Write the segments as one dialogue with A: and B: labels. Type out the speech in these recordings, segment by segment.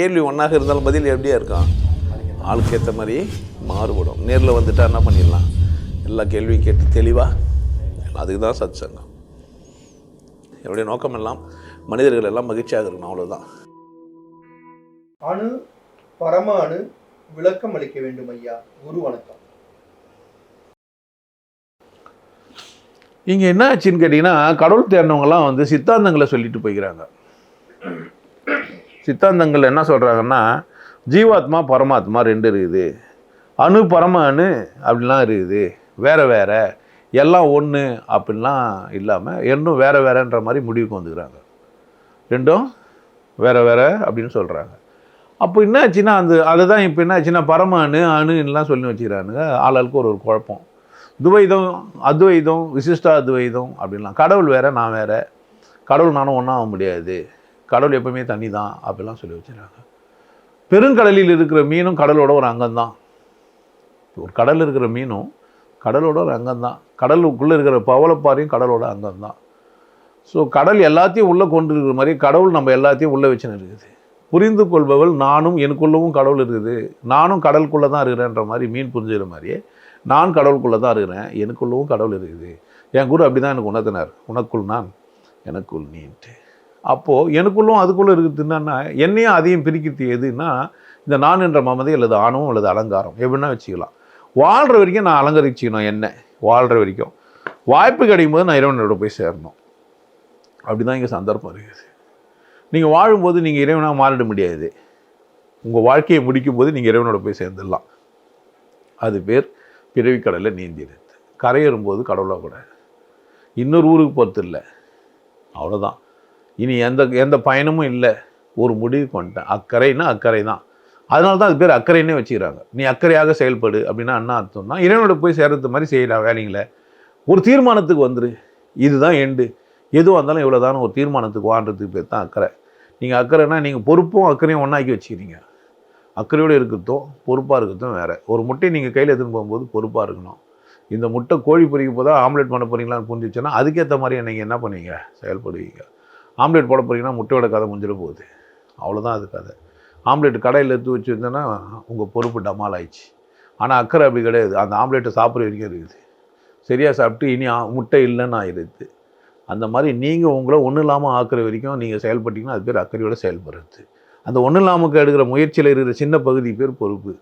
A: கேள்வி ஒன்றாக இருந்தாலும் பதில் எப்படியா இருக்கும்? ஆளுக்கு ஏற்ற மாதிரி மாறுபடும். நேரில் வந்துட்டா என்ன பண்ணிடலாம்? எல்லா கேள்வியும் கேட்டு தெளிவாக அதுக்கு தான் சத் சங்கம் என்னுடைய நோக்கம் எல்லாம் மனிதர்கள் எல்லாம் மகிழ்ச்சியாக இருக்கணும் அவ்வளோதான்
B: அணு பரம அணு விளக்கம் அளிக்க வேண்டும் ஐயா. குரு வணக்கம்.
A: இங்கே என்ன ஆச்சுன்னு கேட்டிங்கன்னா கடவுள் தேடினவங்கலாம் வந்து சித்தாந்தங்களை சொல்லிட்டு போய்க்கிறாங்க. சித்தாந்தங்கள் என்ன சொல்கிறாங்கன்னா ஜீவாத்மா பரமாத்மா ரெண்டு இருக்குது. அணு பரம அணு அப்படிலாம் இருக்குது. வேறு வேறு. எல்லாம் ஒன்று அப்படின்லாம் இல்லாமல் இன்னும் வேறு வேறன்ற மாதிரி முடிவுக்கு வந்துக்கிறாங்க. ரெண்டும் வேறு வேறு அப்படின்னு சொல்கிறாங்க அப்போ என்ன ஆச்சுன்னா அந்த அதுதான் இப்போ என்ன ஆச்சுன்னா பரம அணு அணுலாம் சொல்லி வச்சுக்கிறானுங்க. ஆளாளுக்கு ஒரு ஒரு குழப்பம். துவைதம் அத்வைதம் விசிஷ்டா அத்வைதம் அப்படின்லாம். கடவுள் வேறு நான் வேற. கடவுள் நானும் ஒன்றாக ஆக முடியாது. கடவுள் எப்பவுமே தண்ணி தான் அப்படிலாம் சொல்லி வச்சுருக்காங்க. பெருங்கடலில் இருக்கிற மீனும் கடலோட ஒரு அங்கம்தான். ஒரு கடல் இருக்கிற மீனும் கடலோட ஒரு அங்கம்தான். கடலுக்குள்ளே இருக்கிற பவளப்பாறையும் கடலோட அங்கம்தான். ஸோ கடல் எல்லாத்தையும் உள்ளே கொண்டு இருக்கிற மாதிரி கடவுள் நம்ம எல்லாத்தையும் உள்ளே வச்சுன்னு இருக்குது. புரிந்து கொள்பவள் நானும் எனக்குள்ளவும் கடவுள் இருக்குது. நானும் கடலுக்குள்ளே தான் இருக்கிறேன்ற மாதிரி மீன் புரிஞ்சுக்கிற மாதிரியே நான் கடவுளுக்குள்ளே தான் இருக்கிறேன். எனக்குள்ளவும் கடவுள் இருக்குது. என் குரு அப்படி தான் எனக்கு உணர்த்தினார். உனக்குள் நான் எனக்குள் நீன்ட்டு அப்போது எனக்குள்ளும் அதுக்குள்ளே இருக்குது என்னன்னா என்னையும் அதையும் பிரிக்கிறது எதுன்னா இந்த நான் என்ற மமதை அல்லது ஆணவம் அல்லது அலங்காரம். எப்படின்னா வச்சுக்கலாம். வாழ்கிற வரைக்கும் நான் அலங்கரிச்சுக்கணும் என்ன? வாழ்கிற வரைக்கும். வாய்ப்பு கிடைக்கும் போது நான் இறைவனோட போய் சேரணும். அப்படி தான் இங்கே சந்தர்ப்பம் இருக்குது. நீங்கள் வாழும்போது நீங்கள் இறைவனாக மாறிட முடியாது. உங்கள் வாழ்க்கையை முடிக்கும் போது நீங்கள் இறைவனோட போய் சேர்ந்துடலாம். அது பேர் பிறவி கடலில் நீந்திடுது கரையேறும்போது கடவுளாக கூட இன்னொரு ஊருக்கு போகிறது இல்லை அவ்வளோதான் இனி எந்த எந்த பயணமும் இல்லை. ஒரு முடிவு பண்ணிட்டேன் அக்கறைன்னா அக்கறை தான் அதனால தான் அது பேர் அக்கறைன்னே வச்சுக்கிறாங்க. நீ அக்கறையாக செயல்படு அப்படின்னா என்ன அர்த்தம்னா இறைவனோட போய் சேர்றது மாதிரி செய்யலாம் வேலைங்கள. ஒரு தீர்மானத்துக்கு வந்துரு. இதுதான் எண்டு எதுவாக இருந்தாலும் இவ்வளோதானே ஒரு தீர்மானத்துக்கு வாழ்றதுக்கு பேர் தான் அக்கறை. நீங்கள் அக்கறைனா நீங்கள் பொறுப்பும் அக்கறையும் ஒன்றாக்கி வச்சுக்கிறீங்க. அக்கறையோடு இருக்கிறதும் பொறுப்பாக இருக்கிறதும் வேறு. ஒரு முட்டையை நீங்கள் கையில் எடுத்துன்னு போகும்போது பொறுப்பாக இருக்கணும். இந்த முட்டை கோழி பொறிக்க போதா ஆம்லெட் பண்ண போகிறீங்களான்னு புரிஞ்சிச்சுன்னா அதுக்கேற்ற மாதிரி நீங்கள் என்ன பண்ணுவீங்க? செயல்படுவீங்க. ஆம்லேட் போட போகிறீங்கன்னா முட்டையோட கதை முடிஞ்சிட போகுது. அவ்வளோதான் அது கதை. ஆம்லெட் கடையில் எடுத்து வச்சுருந்தேன்னா உங்கள் பொறுப்பு டமால் ஆயிடுச்சு. ஆனால் அக்கறை அப்படி கிடையாது. அந்த ஆம்லெட்டை சாப்பிட்ற வரைக்கும் இருக்குது. சரியாக சாப்பிட்டு இனி முட்டை இல்லைன்னு ஆயிடுது. அந்த மாதிரி நீங்கள் உங்களை ஒன்றும் இல்லாமல் ஆக்குற வரைக்கும் நீங்கள் செயல்பட்டிங்கன்னா அது பேர் அக்கறையோடு செயல்படுறது. அந்த ஒன்றும் இல்லாமல் எடுக்கிற முயற்சியில் இருக்கிற சின்ன பகுதி பேர் பொறுப்பு.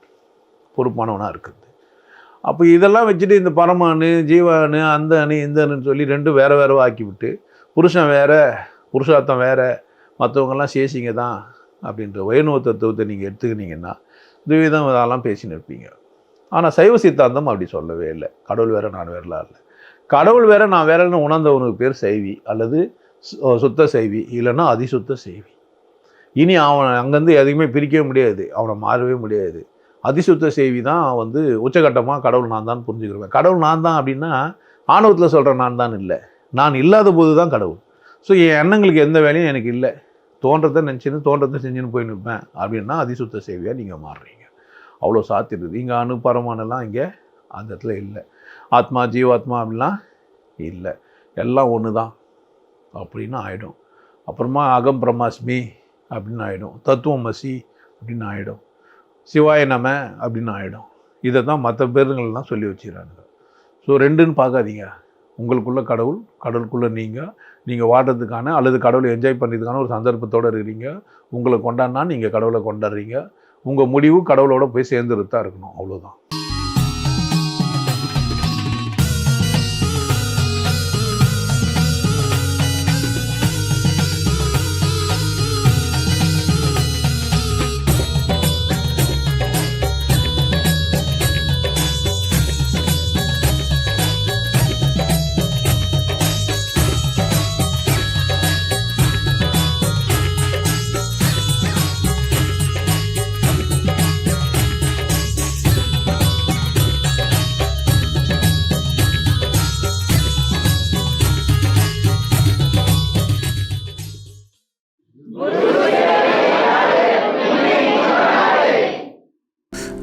A: பொறுப்பானவனாக இருக்குது அப்போ இதெல்லாம் வச்சுட்டு இந்த பரமானு ஜீவானு அந்த அணு இந்த அணுன்னு சொல்லி ரெண்டும் வேறு வேறு ஆக்கி விட்டு புருஷன் வேறு புருஷார்த்தம் வேறு மற்றவங்கெல்லாம் சேசிங்க தான் அப்படின்ற வைணவ தத்துவத்தை நீங்கள் எடுத்துக்கினீங்கன்னா துவிதம் இதெல்லாம் பேசின்னு இருப்பீங்க ஆனால் சைவ சித்தாந்தம் அப்படி சொல்லவே இல்லை. கடவுள் வேற நான் வேறலாம் இல்லை. கடவுள் வேற நான் வேறன்னு உணர்ந்தவனுக்கு பேர் செய்வி அல்லது சுத்த செய்வி இல்லைன்னா அதிசுத்த செய்வி இனி அவன் அங்கேருந்து எதையுமே பிரிக்கவே முடியாது. அவனை மாறவே முடியாது. அதிசுத்த செய்வி தான் வந்து உச்சகட்டமாக கடவுள் நான் தான் புரிஞ்சுக்கிறேன் கடவுள் நான் தான் அப்படின்னா ஆணவத்தில் சொல்கிற நான் தான் இல்லை. நான் இல்லாத போது தான் கடவுள். ஸோ என் எண்ணங்களுக்கு எந்த வேலையும் எனக்கு இல்லை. தோன்றதை நினச்சின்னு தோன்றதை செஞ்சுன்னு போய் நிற்பேன் அப்படின்னா அதிசுத்த சேவையாக நீங்கள் மாறுறீங்க. அவ்வளோ சாத்திருது இங்கே அணு இங்கே அந்த இடத்துல இல்லை. ஆத்மா ஜீவாத்மா அப்படிலாம் இல்லை. எல்லாம் ஒன்று தான் அப்படின்னு ஆகிடும் அப்புறமா அகம் பிரம்மாஸ்மி அப்படின்னு ஆகிடும் தத்துவம் மசி அப்படின்னு ஆகிடும் சிவாய நம அப்படின்னு ஆகிடும் இதை தான் மற்ற பேருங்கள்லாம் சொல்லி வச்சுக்கிறாங்க ஸோ ரெண்டுன்னு பார்க்காதீங்க. உங்களுக்குள்ளே கடவுள் கடவுளுக்குள்ளே நீங்கள் நீங்கள் வாடுறதுக்கான அல்லது கடவுளை என்ஜாய் பண்ணுறதுக்கான ஒரு சந்தர்ப்பத்தோடு இருக்கிறீங்க. உங்களை கொண்டாடினா நீங்கள் கடவுளை கொண்டாடுறீங்க. உங்கள் முடிவு கடவுளோட போய் சேர்ந்துட்டு தான் இருக்கணும். அவ்வளோதான்